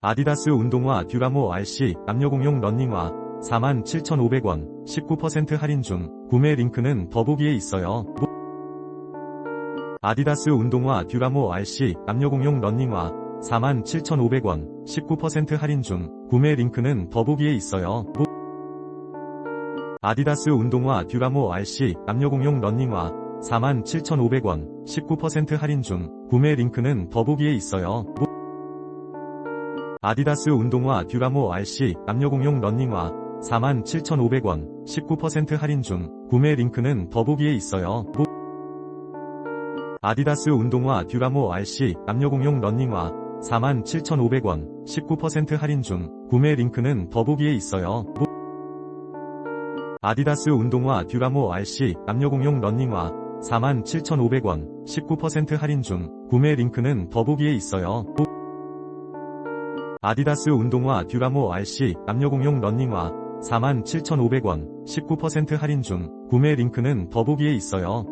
아디다스 운동화 듀라모 RC 남녀공용 런닝화 47,500원 19% 할인 중 구매 링크는 더보기에 있어요. 아디다스 운동화 듀라모 RC 남녀공용 런닝화 47,500원 19% 할인 중 구매 링크는 더보기에 있어요. 아디다스 운동화 듀라모 RC 남녀공용 런닝화 47,500원 19% 할인 중 구매 링크는 더보기에 있어요. 아디다스 운동화 듀라모 RC 남녀공용 런닝화 47,500원 19% 할인 중 구매 링크는 더보기에 있어요. 아디다스 운동화 듀라모 RC 남녀공용 런닝화 47,500원 19% 할인 중 구매 링크는 더보기에 있어요. 아디다스 운동화 듀라모 RC 남녀공용 런닝화 47,500원 19% 할인 중 구매 링크는 더보기에 있어요. 아디다스 운동화 듀라모 RC 남녀공용 런닝화 47,500원 19% 할인 중 구매 링크는 더보기에 있어요.